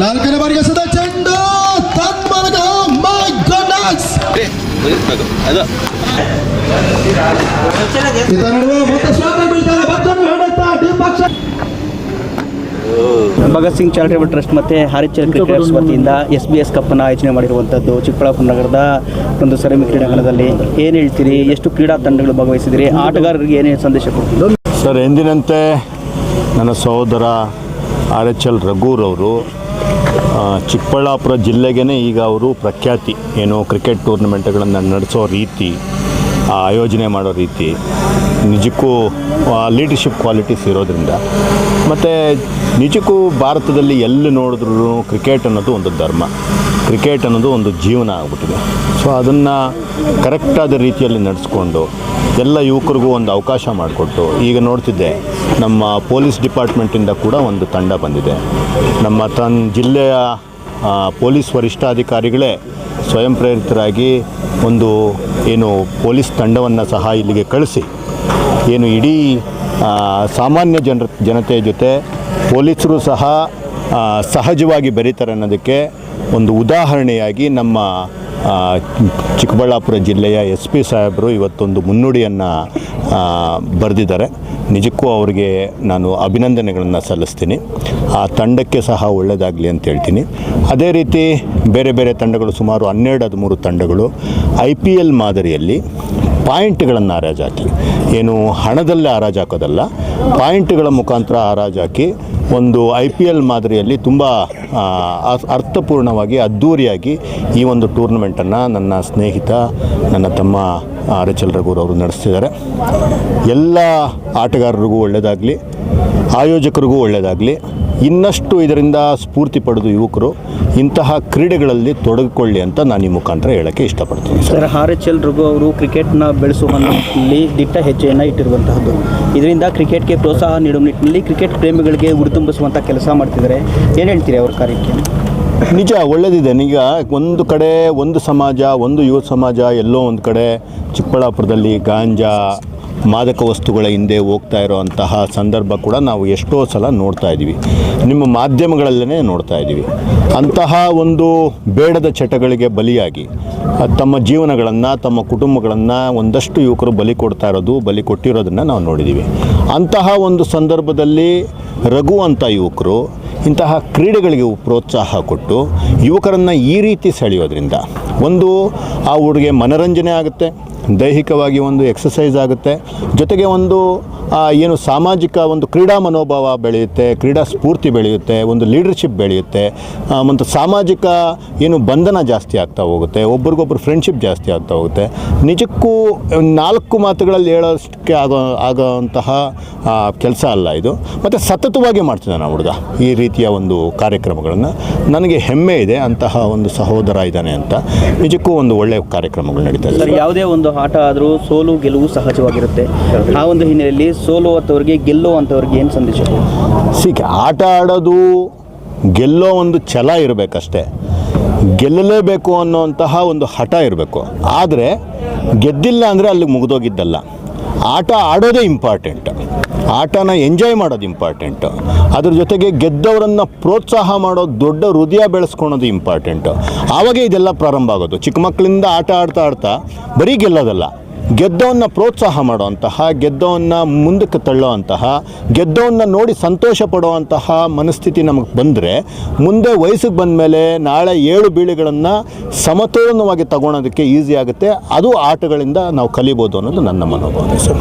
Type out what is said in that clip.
ನಾಲ್ಕನೇ ಬಾರಿಗೆ ಸದ ಚೆಂಡು. ತನ್ಮಲಗ ಮೈ ನಡುವೆ ಮತ್ತೆ ಸ್ವಾಗತ ಬೀಳ್ತಾರೆ. ಹೇಳುತ್ತಾ ಭಗತ್ ಸಿಂಗ್ ಚಾರಿಟೇಬಲ್ ಟ್ರಸ್ಟ್ ಮತ್ತೆ ಹಾರಿಚಲ್ ಕ್ರಿಕೆಟರ್ಸ್ ವತಿಯಿಂದ ಎಸ್ ಬಿ ಎಸ್ ಕಪ್ಪನ್ನು ಆಯೋಜನೆ ಮಾಡಿರುವಂಥದ್ದು ಚಿಕ್ಕಬಳ್ಳಾಪುರ ನಗರದ ಒಂದು ಸರಮಿ ಕ್ರೀಡಾಂಗಣದಲ್ಲಿ. ಏನು ಹೇಳ್ತೀರಿ? ಎಷ್ಟು ಕ್ರೀಡಾ ತಂಡಗಳು ಭಾಗವಹಿಸಿದಿರಿ? ಆಟಗಾರರಿಗೆ ಏನೇನು ಸಂದೇಶ ಕೊಡ್ತೀರಿ? ಸರ್ ಎಂದಿನಂತೆ ನನ್ನ ಸಹೋದರ ಆರ್ ಎಚ್ ಎಲ್ ರಘುರವರು ಚಿಕ್ಕಬಳ್ಳಾಪುರ ಜಿಲ್ಲೆಗೇ ಈಗ ಅವರು ಪ್ರಖ್ಯಾತಿ. ಏನು ಕ್ರಿಕೆಟ್ ಟೂರ್ನಮೆಂಟ್ಗಳನ್ನು ನಡೆಸೋ ರೀತಿ ಆಯೋಜನೆ ಮಾಡೋ ರೀತಿ. ನಿಜಕ್ಕೂ ಲೀಡರ್ಶಿಪ್ ಕ್ವಾಲಿಟೀಸ್ ಇರೋದ್ರಿಂದ. ಮತ್ತು ನಿಜಕ್ಕೂ ಭಾರತದಲ್ಲಿ ಎಲ್ಲಿ ನೋಡಿದ್ರೂ ಕ್ರಿಕೆಟ್ ಅನ್ನೋದು ಒಂದು ಧರ್ಮ. ಕ್ರಿಕೆಟ್ ಅನ್ನೋದು ಒಂದು ಜೀವನ ಆಗ್ಬಿಟ್ಟಿದೆ. ಸೊ ಅದನ್ನು ಕರೆಕ್ಟಾದ ರೀತಿಯಲ್ಲಿ ನಡೆಸ್ಕೊಂಡು, ಎಲ್ಲ ಯುವಕರಿಗೂ ಒಂದು ಅವಕಾಶ ಮಾಡಿಕೊಟ್ಟು, ಈಗ ನೋಡ್ತಿದ್ದೆ ನಮ್ಮ ಪೊಲೀಸ್ ಡಿಪಾರ್ಟ್ಮೆಂಟಿಂದ ಕೂಡ ಒಂದು ತಂಡ ಬಂದಿದೆ. ನಮ್ಮ ತನ್ನ ಜಿಲ್ಲೆಯ ಪೊಲೀಸ್ ವರಿಷ್ಠಾಧಿಕಾರಿಗಳೇ ಸ್ವಯಂ ಪ್ರೇರಿತರಾಗಿ ಒಂದು ಏನು ಪೊಲೀಸ್ ತಂಡವನ್ನು ಸಹ ಇಲ್ಲಿಗೆ ಕಳಿಸಿ, ಏನು ಇಡೀ ಸಾಮಾನ್ಯ ಜನರ ಜನತೆಯ ಜೊತೆ ಪೊಲೀಸರು ಸಹ ಸಹಜವಾಗಿ ಬೆರೀತಾರೆ ಅನ್ನೋದಕ್ಕೆ ಒಂದು ಉದಾಹರಣೆಯಾಗಿ ನಮ್ಮ ಚಿಕ್ಕಬಳ್ಳಾಪುರ ಜಿಲ್ಲೆಯ ಎಸ್ ಪಿ ಸಾಹೇಬರು ಇವತ್ತೊಂದು ಮುನ್ನುಡಿಯನ್ನು ಬರೆದಿದ್ದಾರೆ. ನಿಜಕ್ಕೂ ಅವರಿಗೆ ನಾನು ಅಭಿನಂದನೆಗಳನ್ನು ಸಲ್ಲಿಸ್ತೀನಿ. ಆ ತಂಡಕ್ಕೆ ಸಹ ಒಳ್ಳೆಯದಾಗಲಿ ಅಂತ ಹೇಳ್ತೀನಿ. ಅದೇ ರೀತಿ ಬೇರೆ ಬೇರೆ ತಂಡಗಳು ಸುಮಾರು ಹನ್ನೆರಡು ಹದಿಮೂರು ತಂಡಗಳು ಐ ಪಿ ಎಲ್ ಮಾದರಿಯಲ್ಲಿ ಪಾಯಿಂಟ್ಗಳನ್ನು ಹರಾಜಾಕಿ. ಏನು ಹಣದಲ್ಲೇ ಹರಾಜಾಕೋದಲ್ಲ, ಪಾಯಿಂಟ್ಗಳ ಮುಖಾಂತರ ಹರಾಜಾಕಿ ಒಂದು ಐ ಪಿ ಎಲ್ ಮಾದರಿಯಲ್ಲಿ ತುಂಬ ಅರ್ಥಪೂರ್ಣವಾಗಿ ಅದ್ಧೂರಿಯಾಗಿ ಈ ಒಂದು ಟೂರ್ನಮೆಂಟನ್ನು ನನ್ನ ಸ್ನೇಹಿತ, ನನ್ನ ತಮ್ಮ ಆರ್ ಎಚ್ ಎಲ್ ರಘುರ್ ಅವರು ನಡೆಸ್ತಿದ್ದಾರೆ. ಎಲ್ಲ ಆಟಗಾರರಿಗೂ ಒಳ್ಳೆಯದಾಗಲಿ ಆಯೋಜಕರಿಗೂ ಒಳ್ಳೆಯದಾಗಲಿ ಇನ್ನಷ್ಟು ಇದರಿಂದ ಸ್ಫೂರ್ತಿ ಪಡೆದು ಯುವಕರು ಇಂತಹ ಕ್ರೀಡೆಗಳಲ್ಲಿ ತೊಡಗಿಕೊಳ್ಳಿ ಅಂತ ನಾನು ಈ ಮುಖಾಂತರ ಹೇಳೋಕ್ಕೆ ಇಷ್ಟಪಡ್ತೀನಿ sir, R H L Raghu ಅವರು ಕ್ರಿಕೆಟ್ನ ಬೆಳೆಸುವಲ್ಲಿ ದಿಟ್ಟ ಹೆಜ್ಜೆಯನ್ನು ಇಟ್ಟಿರುವಂತಹದ್ದು. ಇದರಿಂದ ಕ್ರಿಕೆಟ್ಗೆ ಪ್ರೋತ್ಸಾಹ ನೀಡುವ ನಿಟ್ಟಿನಲ್ಲಿ ಕ್ರಿಕೆಟ್ ಪ್ರೇಮಿಗಳಿಗೆ ಉರಿತುಂಬಿಸುವಂಥ ಕೆಲಸ ಮಾಡ್ತಿದ್ದಾರೆ. ಏನು ಹೇಳ್ತೀರಿ ಅವ್ರ ಕಾರ್ಯಕ್ಕೆ? ನಿಜ ಒಳ್ಳೆಯದಿದೆ ಈಗ ಒಂದು ಕಡೆ ಒಂದು ಸಮಾಜ, ಒಂದು ಯುವ ಸಮಾಜ, ಎಲ್ಲೋ ಒಂದು ಕಡೆ ಚಿಕ್ಕಬಳ್ಳಾಪುರದಲ್ಲಿ ಗಾಂಜಾ ಮಾದಕ ವಸ್ತುಗಳ ಹಿಂದೆ ಹೋಗ್ತಾ ಇರೋವಂತಹ ಸಂದರ್ಭ ಕೂಡ ನಾವು ಎಷ್ಟೋ ಸಲ ನೋಡ್ತಾ ಇದ್ದೀವಿ. ನಿಮ್ಮ ಮಾಧ್ಯಮಗಳಲ್ಲೇ ನೋಡ್ತಾ ಇದ್ದೀವಿ. ಅಂತಹ ಒಂದು ಬೇಡದ ಚಟಗಳಿಗೆ ಬಲಿಯಾಗಿ, ತಮ್ಮ ಜೀವನಗಳನ್ನು, ತಮ್ಮ ಕುಟುಂಬಗಳನ್ನು ಒಂದಷ್ಟು ಯುವಕರು ಬಲಿ ಕೊಡ್ತಾ ಇರೋದು, ಬಲಿ ಕೊಟ್ಟಿರೋದನ್ನು ನಾವು ನೋಡಿದ್ದೀವಿ. ಅಂತಹ ಒಂದು ಸಂದರ್ಭದಲ್ಲಿ ರಘು ಅಂತ ಯುವಕರು ಇಂತಹ ಕ್ರೀಡೆಗಳಿಗೆ ಪ್ರೋತ್ಸಾಹ ಕೊಟ್ಟು ಯುವಕರನ್ನು ಈ ರೀತಿ ಸೆಳೆಯೋದ್ರಿಂದ ಒಂದು ಆ ಹುಡುಗೆ ಮನರಂಜನೆ ಆಗುತ್ತೆ ದೈಹಿಕವಾಗಿ ಒಂದು ಎಕ್ಸಸೈಸ್ ಆಗುತ್ತೆ. ಜೊತೆಗೆ ಒಂದು ಏನು ಸಾಮಾಜಿಕ ಒಂದು ಕ್ರೀಡಾ ಮನೋಭಾವ ಬೆಳೆಯುತ್ತೆ, ಕ್ರೀಡಾ ಸ್ಫೂರ್ತಿ ಬೆಳೆಯುತ್ತೆ, ಒಂದು ಲೀಡರ್ಶಿಪ್ ಬೆಳೆಯುತ್ತೆ ಮತ್ತು ಸಾಮಾಜಿಕ ಏನು ಬಂಧನ ಜಾಸ್ತಿ ಆಗ್ತಾ ಹೋಗುತ್ತೆ, ಒಬ್ರಿಗೊಬ್ರು ಫ್ರೆಂಡ್ಶಿಪ್ ಜಾಸ್ತಿ ಆಗ್ತಾ ಹೋಗುತ್ತೆ. ನಿಜಕ್ಕೂ ನಾಲ್ಕು ಮಾತುಗಳಲ್ಲಿ ಹೇಳೋಷ್ಟಕ್ಕೆ ಆಗೋ, ಆಗೋಂತಹ ಕೆಲಸ ಅಲ್ಲ ಇದು. ಮತ್ತು ಸತತವಾಗಿ ಮಾಡ್ತಿದ್ದಾನೆ ನಾನು ಹುಡುಗ, ಈ ರೀತಿಯ ಒಂದು ಕಾರ್ಯಕ್ರಮಗಳನ್ನು. ನನಗೆ ಹೆಮ್ಮೆ ಇದೆ ಅಂತಹ ಒಂದು ಸಹೋದರ ಇದ್ದಾನೆ ಅಂತ. ನಿಜಕ್ಕೂ ಒಂದು ಒಳ್ಳೆಯ ಕಾರ್ಯಕ್ರಮಗಳು ನಡೀತಾ ಇದೆ. ಯಾವುದೇ ಒಂದು ಆಟ ಆದರೂ ಸೋಲು, ಗೆಲುವು ಸಹಜವಾಗಿರುತ್ತೆ. ಆ ಒಂದು ಹಿನ್ನೆಲೆಯಲ್ಲಿ ಸೋಲುವಂಥವ್ರಿಗೆ ಗೆಲ್ಲುವಂಥವ್ರಿಗೆ ಏನು ಸಂದೇಶ? ಸಿಕ್ ಆಟ ಆಡೋದು ಗೆಲ್ಲೋ ಒಂದು ಛಲ ಇರಬೇಕಷ್ಟೇ. ಗೆಲ್ಲಲೇಬೇಕು ಅನ್ನೋಂತಹ ಒಂದು ಹಠ ಇರಬೇಕು. ಆದರೆ ಗೆದ್ದಿಲ್ಲ ಅಂದರೆ ಅಲ್ಲಿಗೆ ಮುಗಿದೋಗಿದ್ದಲ್ಲ. ಆಟ ಆಡೋದೇ ಇಂಪಾರ್ಟೆಂಟ್ ಆಟನ ಎಂಜಾಯ್ ಮಾಡೋದು ಇಂಪಾರ್ಟೆಂಟು ಅದ್ರ ಜೊತೆಗೆ ಗೆದ್ದವರನ್ನು ಪ್ರೋತ್ಸಾಹ ಮಾಡೋ ದೊಡ್ಡ ಹೃದಯ ಬೆಳೆಸ್ಕೊಳೋದು ಇಂಪಾರ್ಟೆಂಟು ಆವಾಗೇ ಇದೆಲ್ಲ ಪ್ರಾರಂಭ ಆಗೋದು. ಚಿಕ್ಕ ಮಕ್ಕಳಿಂದ ಆಟ ಆಡ್ತಾ ಆಡ್ತಾ ಬರೀ ಗೆಲ್ಲೋದಲ್ಲ. ಗೆದ್ದವನ್ನ ಪ್ರೋತ್ಸಾಹ ಮಾಡುವಂತಹ ಗೆದ್ದವನ್ನ ಮುಂದಕ್ಕೆ ತಳ್ಳುವಂತಹ ಗೆದ್ದವನ್ನ ನೋಡಿ ಸಂತೋಷ ಪಡುವಂತಹ ಮನಸ್ಥಿತಿ ನಮಗೆ ಬಂದರೆ ಮುಂದೆ ವಯಸ್ಸಿಗೆ ಬಂದ ಮೇಲೆ ನಾಳೆ ಏಳು ಬೀಳಿಗಳನ್ನು ಸಮತೋಲನವಾಗಿ ತಗೊಳೋದಕ್ಕೆ ಈಸಿ ಆಗುತ್ತೆ. ಅದು ಆಟಗಳಿಂದ ನಾವು ಕಲಿಬೋದು ಅನ್ನೋದು ನನ್ನ ಮನೋಭಾವನೆ ಸರ್.